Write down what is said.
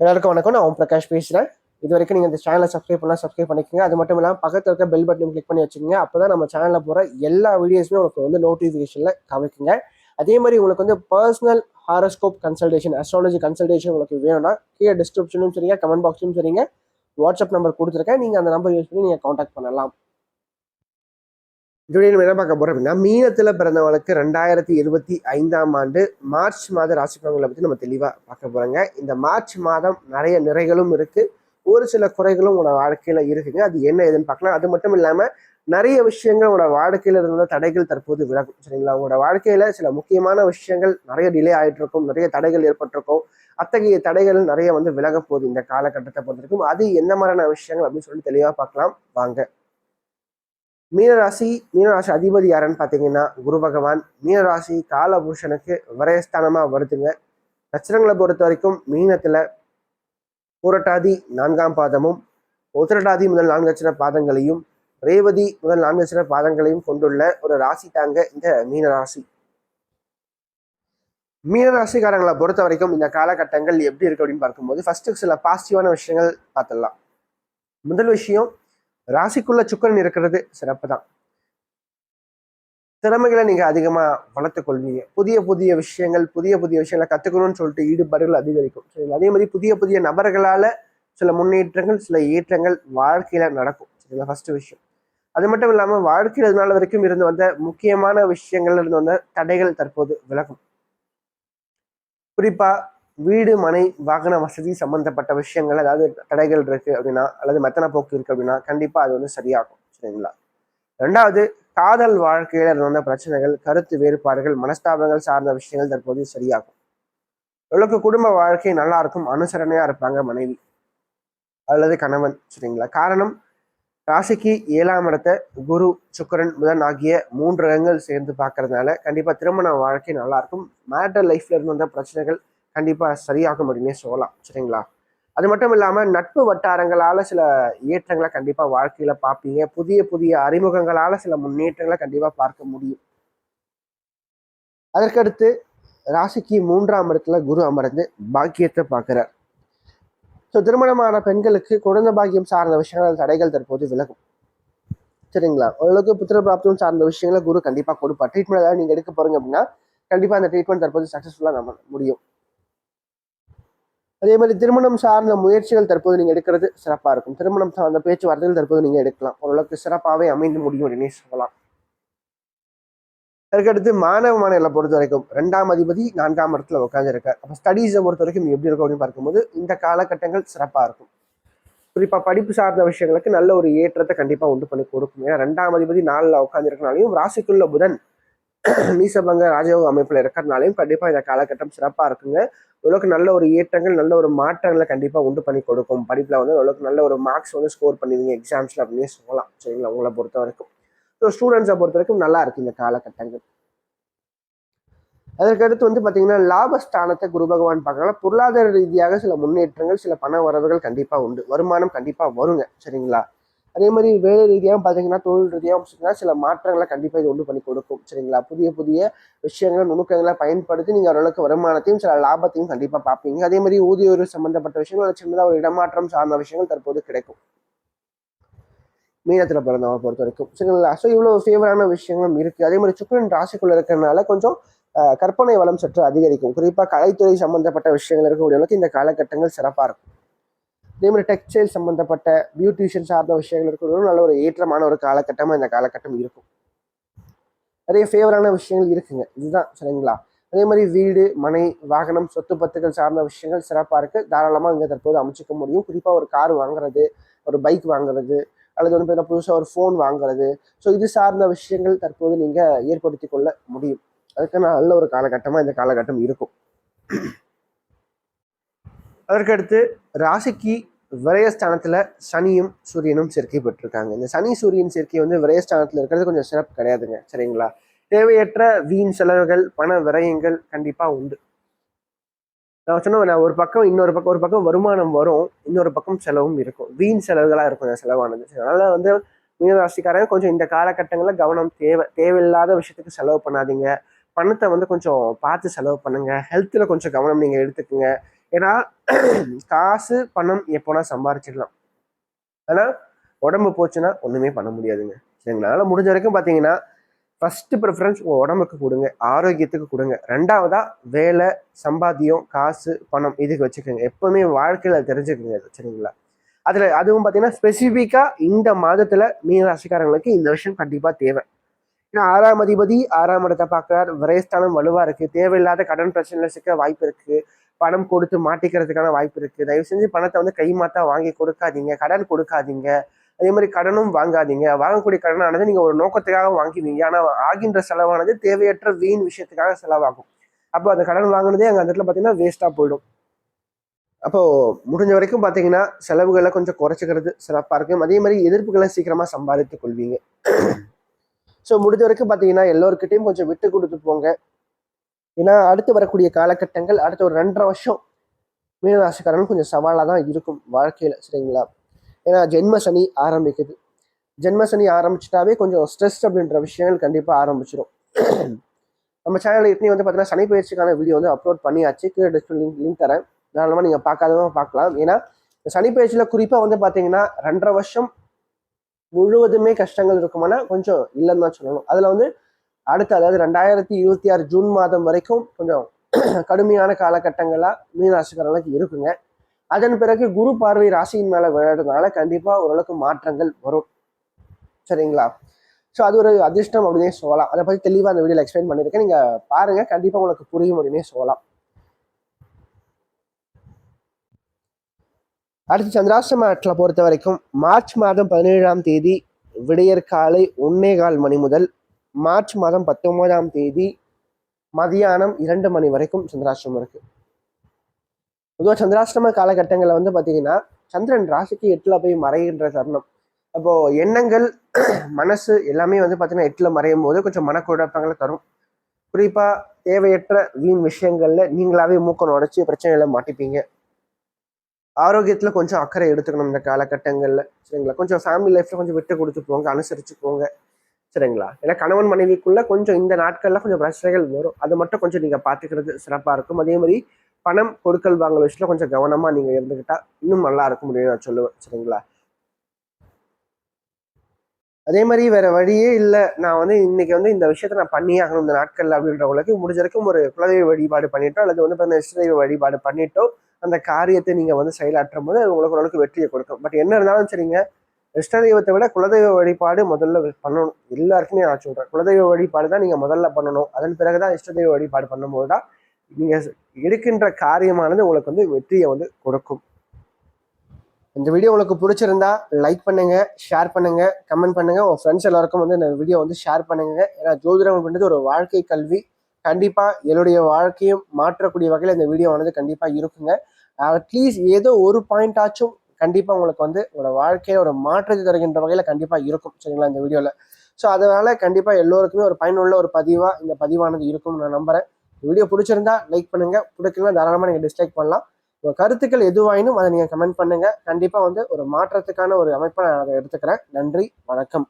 எல்லாருக்கும் வணக்கம். நான் ஓம் பிரகாஷ் பேசுகிறேன் இது வரைக்கும் நீங்கள் இந்த சேனலை சப்ஸ்கிரைப் பண்ணலாம் சப்ஸ்கிரைப் பண்ணிக்கோங்க. அது மட்டும் இல்லாமல் பக்கத்தில் இருக்க பெல் பட்டன் கிளிக் பண்ணி வச்சுக்கோங்க. அப்போ தான் நம்ம சேனலில் போகிற எல்லா வீடியோஸுமே உங்களுக்கு வந்து நோட்டிஃபிகேஷனில் கவனிக்குங்க அதே மாதிரி உங்களுக்கு வந்து personal horoscope consultation astrology consultation உங்களுக்கு வேணும்னா கீழே டிஸ்கிரிப்ஷனும் சரிங்க கமெண்ட் பாக்ஸும் சரிங்க வாட்ஸ்அப் நம்பர் கொடுத்துருக்கேன். நீங்கள் அந்த நம்பர் யூஸ் பண்ணி நீங்கள் காண்டாக்ட் பண்ணலாம். இதுவரை நம்ம என்ன பார்க்க போறோம் அப்படின்னா மீனத்துல பிறந்தவங்களுக்கு ரெண்டாயிரத்தி இருபத்தி ஐந்தாம் ஆண்டு மார்ச் மாத ராசி பலன்களை பத்தி நம்ம தெளிவா பார்க்க போறோங்க. இந்த மார்ச் மாதம் நிறைய நிறைகளும் இருக்கு. ஒரு சில குறைகளும் உங்களோட வாழ்க்கையில இருக்குங்க. அது என்ன ஏதுன்னு பார்க்கலாம். அது மட்டும் இல்லாம நிறைய விஷயங்கள் உங்களோட வாழ்க்கையில இருந்த தடைகள் தற்போது விலகும். சரிங்களா? உங்களோட வாழ்க்கையில சில முக்கியமான விஷயங்கள் நிறைய டிலே ஆயிட்டு இருக்கும் நிறைய தடைகள் ஏற்பட்டிருக்கும். அத்தகைய தடைகள் நிறைய வந்து விலக போகுது இந்த காலகட்டத்தை பொறுத்திருக்கும். அது என்ன மாதிரியான விஷயங்கள் அப்படின்னு சொல்லி தெளிவா பார்க்கலாம். வாங்க. மீனராசி மீனராசி அதிபதி யாருன்னு பார்த்தீங்கன்னா குரு பகவான். மீனராசி காலபூஷனுக்கு விரயஸ்தானமாக வருதுங்க. நட்சத்திரங்களை பொறுத்த வரைக்கும் மீனத்தில் பூரட்டாதி நான்காம் பாதமும் உத்திரட்டாதி முதல் நான்கு லட்சண பாதங்களையும் ரேவதி முதல் நான்கு லட்சண பாதங்களையும் கொண்டுள்ள ஒரு ராசி தாங்க இந்த மீனராசி. மீனராசிக்காரங்களை பொறுத்த வரைக்கும் இந்த காலகட்டங்கள் எப்படி இருக்கு அப்படின்னு பார்க்கும்போது ஃபர்ஸ்ட் சில பாசிட்டிவான விஷயங்கள் பார்த்துடலாம். முதல் விஷயம் ராசிக்குள்ள சுக்கரன் இருக்கிறது சிறப்பு தான் திறமைகளை நீங்க அதிகமா வளர்த்துக் கொள்வீங்க. புதிய புதிய விஷயங்கள் புதிய புதிய விஷயங்களை கத்துக்கணும்னு சொல்லிட்டு ஈடுபாடுகள் அதிகரிக்கும். சரிங்களா அதே மாதிரி புதிய புதிய நபர்களால சில முன்னேற்றங்கள் சில ஏற்றங்கள் வாழ்க்கையில நடக்கும். சரிங்களா ஃபர்ஸ்ட் விஷயம். அது மட்டும் இல்லாம வாழ்க்கையில் நாள் வரைக்கும் இருந்து வந்த முக்கியமான விஷயங்கள்ல இருந்து வந்த தடைகள் தற்போது விலகும். குறிப்பா வீடு மனை வாகன வசதி சம்பந்தப்பட்ட விஷயங்கள் அதாவது தடைகள் இருக்கு அப்படின்னா அல்லது மெத்தன போக்கு இருக்கு அப்படின்னா கண்டிப்பா அது வந்து சரியாகும் சரிங்களா? ரெண்டாவது காதல் வாழ்க்கையில இருந்த பிரச்சனைகள் கருத்து வேறுபாடுகள் மனஸ்தாபங்கள் சார்ந்த விஷயங்கள் தற்போது சரியாகும். உங்களுக்கு குடும்ப வாழ்க்கை நல்லா இருக்கும் அனுசரணையா இருப்பாங்க மனைவி அல்லது கணவன் சரிங்களா? காரணம் ராசிக்கு ஏழாம் இடத்த குரு சுக்கரன் புதன் ஆகிய மூன்று இடங்கள் சேர்ந்து பார்க்கறதுனால கண்டிப்பா திருமண வாழ்க்கை நல்லா இருக்கும். மேட்டர் லைஃப்ல இருந்து வந்த பிரச்சனைகள் கண்டிப்பாக சரியாகும் அப்படின்னே சொல்லலாம். சரிங்களா? அது மட்டும் இல்லாமல் நட்பு வட்டாரங்களால் சில ஏற்றங்களை கண்டிப்பாக வாழ்க்கையில் பார்ப்பீங்க. புதிய புதிய அறிமுகங்களால் சில முன்னேற்றங்களை கண்டிப்பாக பார்க்க முடியும். அதற்கடுத்து ராசிக்கு மூன்றாம் இடத்துல குரு அமர்ந்து பாக்கியத்தை பார்க்குறார். ஸோ திருமணமான பெண்களுக்கு குழந்தை பாக்கியம் சார்ந்த விஷயங்கள் தடைகள் தற்போது விலகும். சரிங்களா? ஓரளவுக்கு புத்திர பிராப்தம் சார்ந்த விஷயங்களை குரு கண்டிப்பாக கொடுப்பார். ட்ரீட்மெண்ட் ஏதாவது நீங்கள் எடுக்க போகிறீங்க அப்படின்னா கண்டிப்பாக அந்த ட்ரீட்மெண்ட் தற்போது சக்ஸஸ்ஃபுல்லாக நம்ம முடியும். அதே மாதிரி திருமணம் சார்ந்த முயற்சிகள் தற்போது நீங்க எடுக்கிறது சிறப்பா இருக்கும். திருமணம் சார்ந்த பேச்சுவார்த்தைகள் தற்போது நீங்க எடுக்கலாம். ஓரளவுக்கு சிறப்பாகவே அமைந்து முடியும் அப்படின்னு சொல்லலாம். அதுக்கடுத்து மாணவ மாணவர்களை பொறுத்த வரைக்கும் ரெண்டாம் அதிபதி நான்காம் இடத்துல உட்காந்துருக்கார் அப்போ ஸ்டடீஸை பொறுத்த வரைக்கும் எப்படி இருக்கும் அப்படின்னு பார்க்கும்போது இந்த காலகட்டங்கள் சிறப்பா இருக்கும். குறிப்பா படிப்பு சார்ந்த விஷயங்களுக்கு நல்ல ஒரு ஏற்றத்தை கண்டிப்பா உண்டு பண்ணி கொடுக்கும். ஏன்னா ரெண்டாம் அதிபதி நாளில் உட்காந்துருக்கனாலையும் ராசிக்குள்ள புதன் நீசபங்க ராஜயோக அமைப்புல இருக்கிறதுனாலையும் கண்டிப்பா இந்த காலகட்டம் சிறப்பா இருக்குங்க. ஓரளவுக்கு நல்ல ஒரு ஏற்றங்கள் நல்ல ஒரு மாற்றங்களை கண்டிப்பா உண்டு பண்ணி கொடுக்கும். படிப்புல வந்து ஓரளவுக்கு நல்ல ஒரு மார்க்ஸ் வந்து ஸ்கோர் பண்ணுவீங்க எக்ஸாம்ஸ்ல அப்படின்னு சொல்லலாம். சரிங்களா? உங்களை பொறுத்த வரைக்கும். ஸோ ஸ்டூடெண்ட்ஸை பொறுத்த வரைக்கும் நல்லா இருக்கு இந்த காலகட்டங்கள். அதற்கடுத்து வந்து பார்த்தீங்கன்னா லாபஸ்தானத்தை குரு பகவான் பார்க்கலாம் பொருளாதார ரீதியாக சில முன்னேற்றங்கள் சில பண வரவுகள் கண்டிப்பாக உண்டு. வருமானம் கண்டிப்பாக வருங்க. சரிங்களா? அதே மாதிரி வேலை ரீதியாகவும் பார்த்தீங்கன்னா தொழில் ரீதியாகவும் பார்த்தீங்கன்னா சில மாற்றங்களை கண்டிப்பாக இது உண்டு பண்ணி கொடுக்கும். சரிங்களா? புதிய புதிய விஷயங்கள் நுணுக்கங்களை பயன்படுத்தி நீங்கள் ஓரளவுக்கு வருமானத்தையும் சில லாபத்தையும் கண்டிப்பாக பார்ப்பீங்க. அதே மாதிரி ஊதிய சம்மந்தப்பட்ட விஷயங்கள் சின்னதாக ஒரு இடமாற்றம் சார்ந்த விஷயங்கள் தற்போது கிடைக்கும். மீனத்தில் பிறந்தவங்க பொறுத்த வரைக்கும் சரிங்களா? ஸோ இவ்வளோ ஃபேவரான விஷயங்களும் இருக்குது அதே மாதிரி சுக்கரன் ராசிக்குள்ளே இருக்கிறனால கொஞ்சம் கற்பனை வளம் சற்று அதிகரிக்கும். குறிப்பாக கலைத்துறை சம்பந்தப்பட்ட விஷயங்கள் இருக்கக்கூடியவங்களுக்கு இந்த காலகட்டங்கள் சிறப்பாக இருக்கும். அதே மாதிரி டெக்ஸ்டைல் சம்மந்தப்பட்ட பியூட்டிஷியன் சார்ந்த விஷயங்கள் இருக்கிறவங்களும் நல்ல ஒரு ஏற்றமான ஒரு காலகட்டமாக இந்த காலகட்டம் இருக்கும். நிறைய ஃபேவரான விஷயங்கள் இருக்குங்க. இதுதான் சரிங்களா? அதே மாதிரி வீடு மனை வாகனம் சொத்து பத்துக்கள் சார்ந்த விஷயங்கள் சிறப்பாக இருக்குது தாராளமாக இங்கே தற்போது அமைச்சிக்க முடியும். குறிப்பாக ஒரு கார் வாங்குறது ஒரு பைக் வாங்குறது அல்லது வந்து பார்த்தீங்கன்னா புதுசாக ஒரு ஃபோன் வாங்குறது. ஸோ இது சார்ந்த விஷயங்கள் தற்போது நீங்கள் ஏற்படுத்தி கொள்ள முடியும். அதுக்கு நல்ல ஒரு காலகட்டமாக இந்த காலகட்டம் இருக்கும். அதற்கடுத்து ராசிக்கு விரயஸ்தானத்தில் சனியும் சூரியனும் சேர்க்கை பெற்றிருக்காங்க. இந்த சனி சூரியன் சேர்க்கை வந்து விரயஸ்தானத்தில் இருக்கிறது கொஞ்சம் சிறப்பு கிடையாதுங்க. சரிங்களா? தேவையற்ற வீண் செலவுகள் பண விரயங்கள் கண்டிப்பாக உண்டு. நான் சொன்ன நான் ஒரு பக்கம் இன்னொரு பக்கம் ஒரு பக்கம் வருமானம் வரும் இன்னொரு பக்கம் செலவும் இருக்கும். வீண் செலவுகளாக இருக்கும் அந்த செலவானது. அதனால வந்து மீனராசிக்காரங்க கொஞ்சம் இந்த காலகட்டங்களில் கவனம் தேவை தேவையில்லாத விஷயத்துக்கு செலவு பண்ணாதீங்க. பணத்தை வந்து கொஞ்சம் பார்த்து செலவு பண்ணுங்கள் ஹெல்த்தில் கொஞ்சம் கவனம் நீங்கள் எடுத்துக்கோங்க. ஏன்னா காசு பணம் எப்போனா சம்பாரிச்சிடலாம். ஆனால் உடம்பு போச்சுன்னா ஒன்றுமே பண்ண முடியாதுங்க. சரிங்களா முடிஞ்ச வரைக்கும் பார்த்தீங்கன்னா ஃபஸ்ட்டு ப்ரிஃபரன்ஸ் உங்கள் உடம்புக்கு கொடுங்க ஆரோக்கியத்துக்கு கொடுங்க. ரெண்டாவதா வேலை சம்பாத்தியம் காசு பணம் இதுக்கு வச்சுக்கோங்க. எப்போவுமே வாழ்க்கையில் தெரிஞ்சுக்கோங்க அது சரிங்களா? அதில் அதுவும் பார்த்தீங்கன்னா ஸ்பெசிஃபிக்காக இந்த மாதத்தில் மீனராசிக்காரங்களுக்கு இந்த விஷயம் கண்டிப்பாக தேவை. ஏன்னா ஆறாம் அதிபதி ஆறாம் இடத்தை பார்க்குறார். விரைஸ்தானம் வலுவாக இருக்குது தேவையில்லாத கடன் பிரச்சனையில் சிக்க வாய்ப்பு இருக்குது பணம் கொடுத்து மாட்டிக்கிறதுக்கான வாய்ப்பு இருக்குது தயவு செஞ்சு பணத்தை வந்து கைமாத்தா வாங்கி கொடுக்காதீங்க. கடன் கொடுக்காதீங்க. அதே மாதிரி கடனும் வாங்காதீங்க. வாங்கக்கூடிய கடனானது நீங்கள் ஒரு நோக்கத்துக்காக வாங்குவீங்க. ஆனால் ஆகின்ற செலவானது தேவையற்ற வீண் விஷயத்துக்காக செலவாகும். அப்போ அந்த கடன் வாங்கினதே அங்கே அந்த இடத்துல பார்த்தீங்கன்னா வேஸ்ட்டாக போயிடும். அப்போ முடிஞ்ச வரைக்கும் பார்த்தீங்கன்னா செலவுகளை கொஞ்சம் குறைச்சிக்கிறது சிறப்பாக இருக்கும். அதே மாதிரி எதிர்ப்புகளை சீக்கிரமாக சம்பாதித்து கொள்வீங்க. ஸோ முடிஞ்ச வரைக்கும் பார்த்தீங்கன்னா எல்லோருக்கிட்டையும் கொஞ்சம் விட்டு கொடுத்து போங்க. ஏன்னா அடுத்து வரக்கூடிய காலகட்டங்கள் அடுத்த ஒரு ரெண்டரை வருஷம் மீனராசிக்காரன் கொஞ்சம் சவாலாக தான் இருக்கும் வாழ்க்கையில் சரிங்களா? ஏன்னா ஜென்ம சனி ஆரம்பிக்குது. ஜென்ம சனி ஆரம்பிச்சிட்டாவே கொஞ்சம் ஸ்ட்ரெஸ் அப்படின்ற விஷயங்கள் கண்டிப்பாக ஆரம்பிச்சிடும் நம்ம சேனலில் இட்னி வந்து பார்த்தீங்கன்னா சனி பயிற்சிக்கான வீடியோ வந்து அப்லோட் பண்ணியாச்சு. கீழே லிங்க் லிங்க் தரேன். தாராளமாக நீங்கள் பார்க்காதவங்க பார்க்கலாம். ஏன்னா சனி பயிற்சியில் குறிப்பாக வந்து பார்த்தீங்கன்னா ரெண்டரை வருஷம் முழுவதுமே கஷ்டங்கள் இருக்குமானா கொஞ்சம் இல்லைன்னு தான் சொல்லணும். அதில் வந்து அடுத்து அதாவது ரெண்டாயிரத்தி இருபத்தி ஆறு ஜூன் மாதம் வரைக்கும் கொஞ்சம் கடுமையான காலகட்டங்களாக மீனராசிக்காரங்களுக்கு இருக்குங்க. அதன் பிறகு குரு பார்வை ராசியின் மேலே விளையாடுறதுனால கண்டிப்பாக ஓரளவுக்கு மாற்றங்கள் வரும். சரிங்களா? ஸோ அது ஒரு அதிர்ஷ்டம் அப்படின்னே சொல்லலாம். அதை பற்றி தெளிவாக அந்த வீடியோவில் எக்ஸ்பிளைன் பண்ணியிருக்கேன். நீங்கள் பாருங்கள் கண்டிப்பாக உங்களுக்கு புரியும் அப்படின்னே சொல்லலாம். அடுத்து சந்திராசிரமத்தில் பொறுத்த வரைக்கும் மார்ச் மாதம் பதினேழாம் தேதி விடையற்காலை ஒன்னே கால் மணி முதல் மார்ச் மாதம் பத்தொன்பதாம் தேதி மதியானம் இரண்டு மணி வரைக்கும் சந்திராஷ்டிரமம் இருக்கு. பொதுவாக சந்திராஷ்டிரம காலகட்டங்களில் வந்து பார்த்தீங்கன்னா சந்திரன் ராசிக்கு எட்டில் போய் மறைகின்ற தருணம். அப்போ எண்ணங்கள் மனசு எல்லாமே வந்து பார்த்தீங்கன்னா எட்டில் மறையும் போது கொஞ்சம் மனக்குழப்பங்களை தரும். குறிப்பாக தேவையற்ற வீண் விஷயங்கள்ல நீங்களாவே மூக்கம் உடச்சி பிரச்சனைகளை மாட்டிப்பீங்க. ஆரோக்கியத்தில் கொஞ்சம் அக்கறை எடுத்துக்கணும் இந்த காலகட்டங்களில். சரிங்களா? கொஞ்சம் ஃபேமிலி லைஃப்பில் கொஞ்சம் விட்டு கொடுத்து போங்க அனுசரிச்சு போங்க. சரிங்களா? ஏன்னா கணவன் மனைவிக்குள்ள கொஞ்சம் இந்த நாட்கள்ல கொஞ்சம் பிரச்சனைகள் வரும். அதை மட்டும் கொஞ்சம் நீங்க பாத்துக்கிறது சிறப்பா இருக்கும். அதே மாதிரி பணம் கொடுக்கல் வாங்கல விஷயத்துல கொஞ்சம் கவனமா நீங்க இருந்துகிட்டா இன்னும் நல்லா இருக்கும் முடியும் நான் சொல்லுவேன். சரிங்களா? அதே மாதிரி வேற வழியே இல்லை. நான் வந்து இன்னைக்கு வந்து இந்த விஷயத்த நான் பண்ணி ஆகணும். இந்த நாட்கள் அப்படின்றவங்களுக்கு முடிஞ்ச வரைக்கும் ஒரு குலதெய்வ வழிபாடு பண்ணிட்டோம் அல்லது வந்து பார்த்தீங்கன்னா இஷ்டதெய்வ வழிபாடு பண்ணிட்டோம் அந்த காரியத்தை நீங்க வந்து செயலாற்றும் போது உங்களுக்கு ஓரளவுக்கு வெற்றியை கொடுக்கும். பட் என்ன இருந்தாலும் சரிங்க இஷ்ட தெய்வத்தை விட குலதெய்வ வழிபாடு முதல்ல பண்ணணும். எல்லாருக்குமே நான் சொல்கிறேன் குலதெய்வ வழிபாடு தான் நீங்கள் முதல்ல பண்ணணும். அதன் பிறகுதான் இஷ்ட தெய்வ வழிபாடு பண்ணும்போது தான் நீங்கள் எடுக்கின்ற காரியமானது உங்களுக்கு வந்து வெற்றியை வந்து கொடுக்கும். இந்த வீடியோ உங்களுக்கு பிடிச்சிருந்தா லைக் பண்ணுங்க ஷேர் பண்ணுங்க கமெண்ட் பண்ணுங்க. உங்க ஃப்ரெண்ட்ஸ் எல்லாருக்கும் வந்து இந்த வீடியோ வந்து ஷேர் பண்ணுங்க. ஏன்னா ஜோதிடம் அப்படின்றது ஒரு வாழ்க்கை கல்வி. கண்டிப்பா என்னுடைய வாழ்க்கையும் மாற்றக்கூடிய வகையில் இந்த வீடியோ ஆனது கண்டிப்பா இருக்குங்க. அட்லீஸ்ட் ஏதோ ஒரு பாயிண்ட் ஆச்சும் கண்டிப்பா உங்களுக்கு வந்து உங்களோட வாழ்க்கையில ஒரு மாற்றத்தை தருகின்ற வகையில கண்டிப்பா இருக்கும் சரிங்களா இந்த வீடியோல. ஸோ அதனால கண்டிப்பா எல்லோருக்குமே ஒரு பயனுள்ள ஒரு பதிவா இந்த பதிவானது இருக்கும்னு நான் நம்புறேன். வீடியோ பிடிச்சிருந்தா லைக் பண்ணுங்க பிடிக்கலாம் தாராளமாக நீங்கள் டிஸ்லைக் பண்ணலாம். உங்கள் கருத்துக்கள் எதுவாயினும் அதை நீங்கள் கமெண்ட் பண்ணுங்க. கண்டிப்பாக வந்து ஒரு மாற்றத்துக்கான ஒரு அமைப்பை நான் அதை எடுத்துக்கிறேன். நன்றி வணக்கம்.